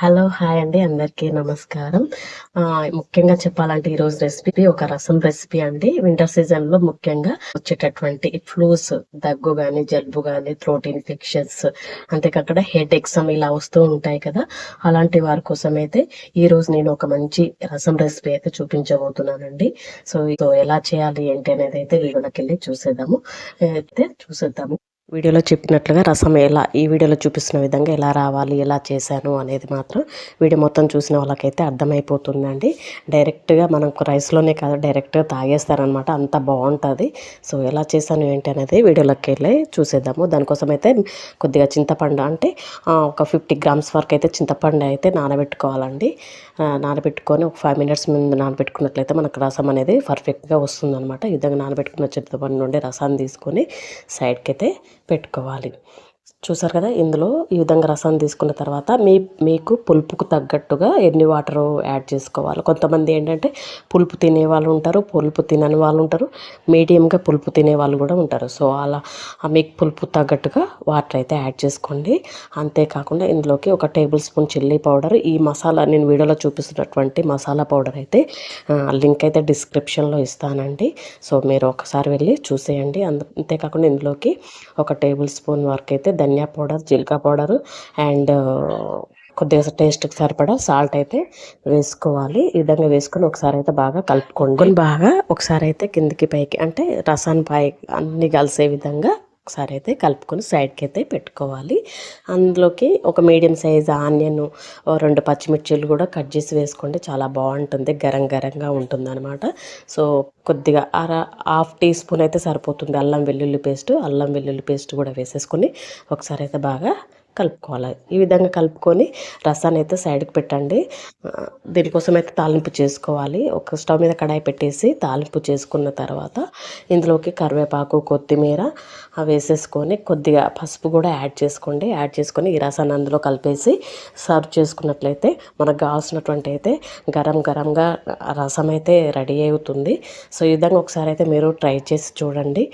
Hello hi అండి. అందరికీ నమస్కారం. ఆ, ముఖ్యంగా చెప్పాలంటే ఈరోజు రెసిపీ ఒక రసం రెసిపీ అండి. వింటర్ సీజన్లో ముఖ్యంగా వచ్చేటటువంటి ఫ్లూస్ దగ్గు కానీ జలుబు గాని థ్రోట్ ఇన్ఫెక్షన్స్ అంతేకాకుండా హెడ్ ఎగ్జామ్ ఇలా వస్తూ ఉంటాయి కదా. అలాంటి వారి కోసం అయితే ఈ రోజు నేను ఒక మంచి రసం రెసిపీ అయితే చూపించబోతున్నానండి. సో సో ఎలా చేయాలి ఏంటి అనేది అయితే వీడియోలోకి వెళ్ళి చూసేద్దాము. అయితే చూసేద్దాము. వీడియోలో చెప్పినట్లుగా రసం ఎలా ఈ వీడియోలో చూపిస్తున్న విధంగా ఎలా రావాలి ఎలా చేశాను అనేది మాత్రం వీడియో మొత్తం చూసిన వాళ్ళకైతే అర్థమైపోతుందండి. డైరెక్ట్గా మనం రైస్లోనే కాదు డైరెక్ట్గా తాగేస్తారనమాట అంత బాగుంటుంది. సో ఎలా చేశాను ఏంటి అనేది వీడియోలోకి వెళ్ళి చూసేద్దాము. దానికోసం అయితే కొద్దిగా చింతపండు అంటే ఒక ఫిఫ్టీ గ్రామ్స్ వరకు అయితే చింతపండు అయితే నానబెట్టుకోవాలండి. నానబెట్టుకొని ఒక ఫైవ్ మినిట్స్ ముందు నానబెట్టుకున్నట్లయితే మనకు రసం అనేది పర్ఫెక్ట్గా వస్తుందన్నమాట. ఈ విధంగా నానబెట్టుకున్న చింతపండు నుండి రసాన్ని తీసుకొని సైడ్కి అయితే పెట్టుకోవాలి. చూసారు కదా? ఇందులో ఈ విధంగా రసం తీసుకున్న తర్వాత మీ మీకు పులుపుకు తగ్గట్టుగా ఎన్ని వాటర్ యాడ్ చేసుకోవాలి? కొంతమంది ఏంటంటే పులుపు తినే వాళ్ళు ఉంటారు పులుపు తినని వాళ్ళు ఉంటారు మీడియంగా పులుపు తినే వాళ్ళు కూడా ఉంటారు. సో అలా మీకు పులుపు తగ్గట్టుగా వాటర్ అయితే యాడ్ చేసుకోండి. అంతేకాకుండా ఇందులోకి ఒక టేబుల్ స్పూన్ చిల్లీ పౌడర్ ఈ మసాలా నేను వీడియోలో చూపిస్తున్నటువంటి మసాలా పౌడర్ అయితే లింక్ అయితే డిస్క్రిప్షన్లో ఇస్తానండి. సో మీరు ఒకసారి వెళ్ళి చూసేయండి. అంతేకాకుండా ఇందులోకి ఒక టేబుల్ స్పూన్ వరకు అయితే ధనియా పౌడర్ జీలకర్ర పౌడర్ అండ్ కొద్దిగా టేస్ట్కి సరిపడా సాల్ట్ అయితే వేసుకోవాలి. ఈ విధంగా వేసుకొని ఒకసారి అయితే బాగా కలుపుకోండి. బాగా ఒకసారి అయితే కిందికి పైకి అంటే రసాన్ని పై అన్ని కలిసే విధంగా ఒకసారి అయితే కలుపుకొని సైడ్కి అయితే పెట్టుకోవాలి. అందులోకి ఒక మీడియం సైజ్ ఆనియన్ రెండు పచ్చిమిర్చీలు కూడా కట్ చేసి వేసుకుంటే చాలా బాగుంటుంది. గరం గరంగా ఉంటుందన్నమాట. సో కొద్దిగా అర హాఫ్ టీ స్పూన్ అయితే సరిపోతుంది. అల్లం వెల్లుల్లి పేస్ట్ అల్లం వెల్లుల్లి పేస్ట్ కూడా వేసేసుకొని ఒకసారి అయితే బాగా కలుపుకోవాలి. ఈ విధంగా కలుపుకొని రసాన్ని అయితే సైడ్కి పెట్టండి. దీనికోసం అయితే తాలింపు చేసుకోవాలి. ఒక స్టవ్ మీద కడాయి పెట్టేసి తాలింపు చేసుకున్న తర్వాత ఇందులోకి కరివేపాకు కొత్తిమీర వేసేసుకొని కొద్దిగా పసుపు కూడా యాడ్ చేసుకోండి. యాడ్ చేసుకొని ఈ రసాన్ని అందులో కలిపేసి సర్వ్ చేసుకున్నట్లయితే మనకు కావాల్సినటువంటి అయితే గరం గరంగా రసం అయితే రెడీ అవుతుంది. సో ఈ విధంగా ఒకసారి అయితే మీరు ట్రై చేసి చూడండి.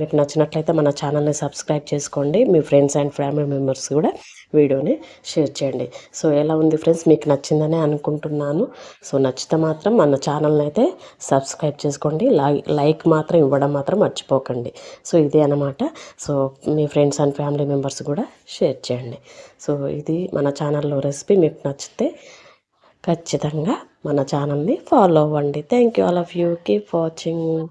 మీకు నచ్చినట్లయితే మన ఛానల్ని సబ్స్క్రైబ్ చేసుకోండి. మీ ఫ్రెండ్స్ అండ్ ఫ్యామిలీ మెంబర్స్ కూడా కూడా వీడియోని షేర్ చేయండి. సో ఎలా ఉంది ఫ్రెండ్స్? మీకు నచ్చిందని అనుకుంటున్నాను. సో నచ్చితే మాత్రం మన ఛానల్ని అయితే సబ్స్క్రైబ్ చేసుకోండి. లై- లైక్ మాత్రం ఇవ్వడం మాత్రం మర్చిపోకండి. సో ఇదే అనమాట సో మీ ఫ్రెండ్స్ అండ్ ఫ్యామిలీ మెంబర్స్ కూడా షేర్ చేయండి. సో ఇది మన ఛానల్లో రెసిపీ. మీకు నచ్చితే ఖచ్చితంగా మన ఛానల్ని ఫాలో అవ్వండి. Thank you all of you. Keep watching.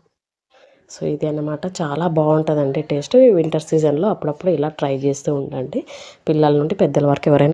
So ఇది అన్నమాట. చాలా బాగుంటుందండి టేస్ట్. వింటర్ సీజన్లో అప్పుడప్పుడు ఇలా ట్రై చేస్తూ ఉండండి. పిల్లల నుండి పెద్దల వరకు ఎవరైనా